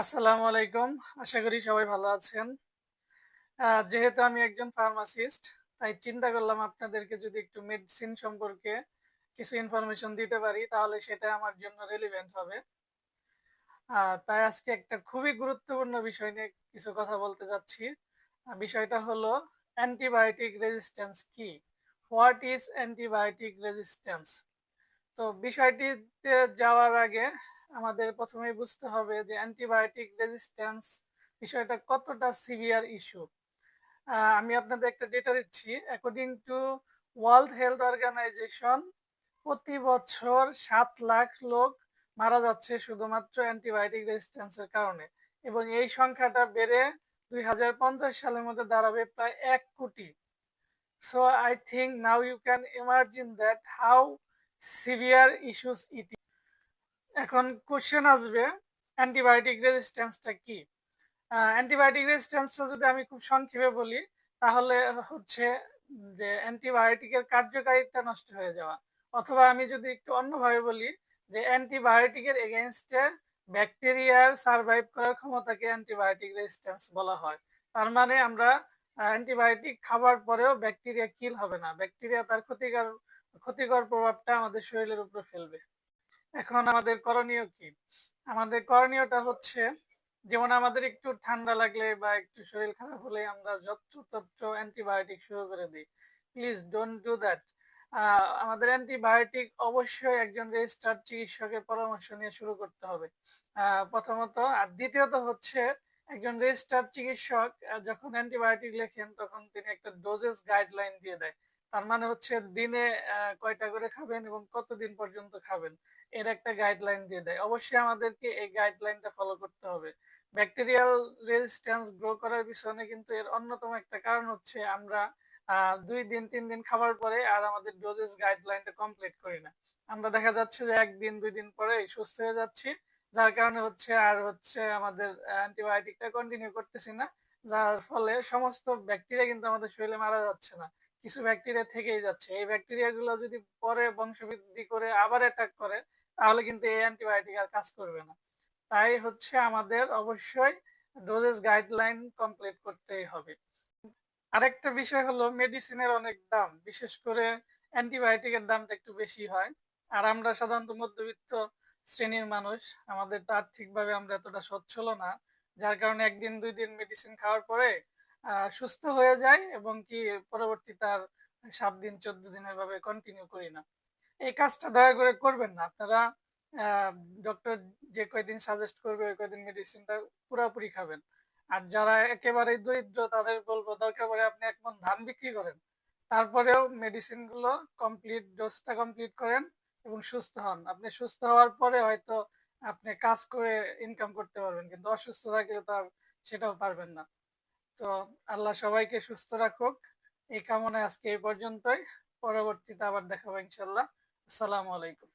আসসালামু আলাইকুম। আশা করি সবাই ভালো আছেন। যেহেতু আমি একজন ফার্মাসিস্ট তাই চিন্তা করলাম আপনাদেরকে যদি একটু মেডিসিন সম্পর্কে কিছু ইনফরমেশন দিতে পারি, তাহলে সেটা আমার জন্য রেলিভেন্ট হবে। তাই আজকে একটা খুবই গুরুত্বপূর্ণ বিষয় নিয়ে কিছু কথা বলতে যাচ্ছি। বিষয়টা হলো অ্যান্টিবায়োটিক রেজিস্ট্যান্স কি? হোয়াট ইজ অ্যান্টিবায়োটিক রেজিস্ট্যান্স তো বিষয়টিতে যাওয়ার আগে আমাদের প্রথমেই বুঝতে হবে যে অ্যান্টিবায়োটিক রেজিস্ট্যান্স বিষয়টা কতটা সিভিয়ার ইস্যু। আমি আপনাদের একটা ডেটা দিচ্ছি। According to world health organisation প্রতি বছর সাত লাখ লোক মারা যাচ্ছে শুধুমাত্র অ্যান্টিবায়োটিক রেজিস্ট্যান্সের কারণে এবং এই সংখ্যাটা বেড়ে দুই হাজার পঞ্চাশ সালের মধ্যে দাঁড়াবে প্রায় এক কোটি। So I think now you can imagine that how severe issues it এখন কোশ্চেন আসবে অ্যান্টিবায়োটিক রেজিস্ট্যান্সটা কি? অ্যান্টিবায়োটিক রেজিস্ট্যান্সটা যদি আমি খুব সংক্ষেপে বলি, তাহলে হচ্ছে যে অ্যান্টিবায়োটিকের কার্যকারিতা নষ্ট হয়ে যাওয়া। অথবা আমি যদি একটু অন্যভাবে বলি, যে অ্যান্টিবায়োটিকের এগেনস্টে ব্যাকটেরিয়ার সার্ভাইভ করার ক্ষমতাকে অ্যান্টিবায়োটিক রেজিস্ট্যান্স বলা হয়। তার মানে আমরা অ্যান্টিবায়োটিক খাবার পরেও ব্যাকটেরিয়া কিল হবে না। ব্যাকটেরিয়া তার ক্ষতিকর ক্ষতিকর প্রভাবটা আমাদের শরীরের উপরে ফেলবে। এখন আমাদের করণীয় কি? আমাদের করণীয়টা হচ্ছে, যেমন আমাদের একটু ঠান্ডা লাগলে বা একটু শরীর খারাপ হলে আমরা যত্রতত্র অ্যান্টিবায়োটিক শুরু করে দিই। Please don't do that. আমাদের অ্যান্টিবায়োটিক অবশ্যই একজন রেজিস্টার্ড চিকিৎসকের পরামর্শ নিয়ে শুরু করতে হবে। প্রথমত, আর দ্বিতীয়ত হচ্ছে, একজন রেজিস্টার্ড চিকিৎসক যখন অ্যান্টিবায়োটিক লেখেন, তখন তিনি একটা ডোজেস গাইডলাইন দিয়ে দেয়। তার মানে হচ্ছে দিনে কয়টা করে খাবেন এবং কতদিন পর্যন্ত খাবেন, এর একটা গাইডলাইন দিয়ে দেয়। অবশ্যই আমাদেরকে এই গাইডলাইনটা ফলো করতে হবে। ব্যাকটেরিয়াল রেজিস্ট্যান্স গ্রো করার পিছনে কিন্তু এর অন্যতম একটা কারণ হচ্ছে আমরা দুই দিন, তিন দিন খাবার পরে আর আমাদের ডোজেস গাইডলাইনটা কমপ্লিট করি না। আমরা দেখা যাচ্ছে যে একদিন, দুই দিন পরে সুস্থ হয়ে যাচ্ছি, যার কারণে হচ্ছে আর হচ্ছে আমাদের অ্যান্টিবায়োটিকটা কন্টিনিউ করতেছি না, যার ফলে সমস্ত ব্যাকটেরিয়া কিন্তু আমাদের শরীরে মারা যাচ্ছে না। কিছু ব্যাকটেরিয়া থেকেই যাচ্ছে। এই ব্যাকটেরিয়া গুলো যদি পরে বংশবৃদ্ধি করে আবার অ্যাটাক করে, তাহলে কিন্তু এই অ্যান্টিবায়োটিক আর কাজ করবে না। তাই হচ্ছে আমাদের অবশ্যই ডোজেস গাইডলাইন কমপ্লিট করতেই হবে। আরেকটা বিষয় হলো মেডিসিনের অনেক দাম, বিশেষ করে অ্যান্টিবায়োটিকের দামটা একটু বেশি হয়। আর আমরা সাধারণত মধ্যবিত্ত শ্রেণির মানুষ, আমাদের তো আর্থিকভাবে আমরা এতটা সচ্ছল না। যার কারণে একদিন দুই দিন মেডিসিন খাওয়ার পরে সুস্থ হয়ে যায় এবং কি পরবর্তী তার সাত দিন, চোদ্দ দিনের ভাবে কন্টিনিউ করি না। এই কাজটা দয়া করে করবেন না। আপনারা ডক্টর যে কয়দিন সাজেস্ট করবে, ওই কয়দিন মেডিসিনটা পুরোপুরি খাবেন। আর যারা একেবারে দরিদ্র, তাদের বলব দরকার পড়ে আপনি এক ধান বিক্রি করেন। তারপরেও মেডিসিনগুলো কমপ্লিট ডোজটা কমপ্লিট করেন এবং সুস্থ হন। আপনি সুস্থ হওয়ার পরে হয়তো আপনি কাজ করে ইনকাম করতে পারবেন, কিন্তু অসুস্থ থাকলে তো আর সেটাও পারবেন না। তো আল্লাহ সবাইকে সুস্থ রাখুক। এই কামনায় আজকে এই পর্যন্তই। পরবর্তীতে আবার দেখাবো ইনশাল্লাহ আসসালামু আলাইকুম।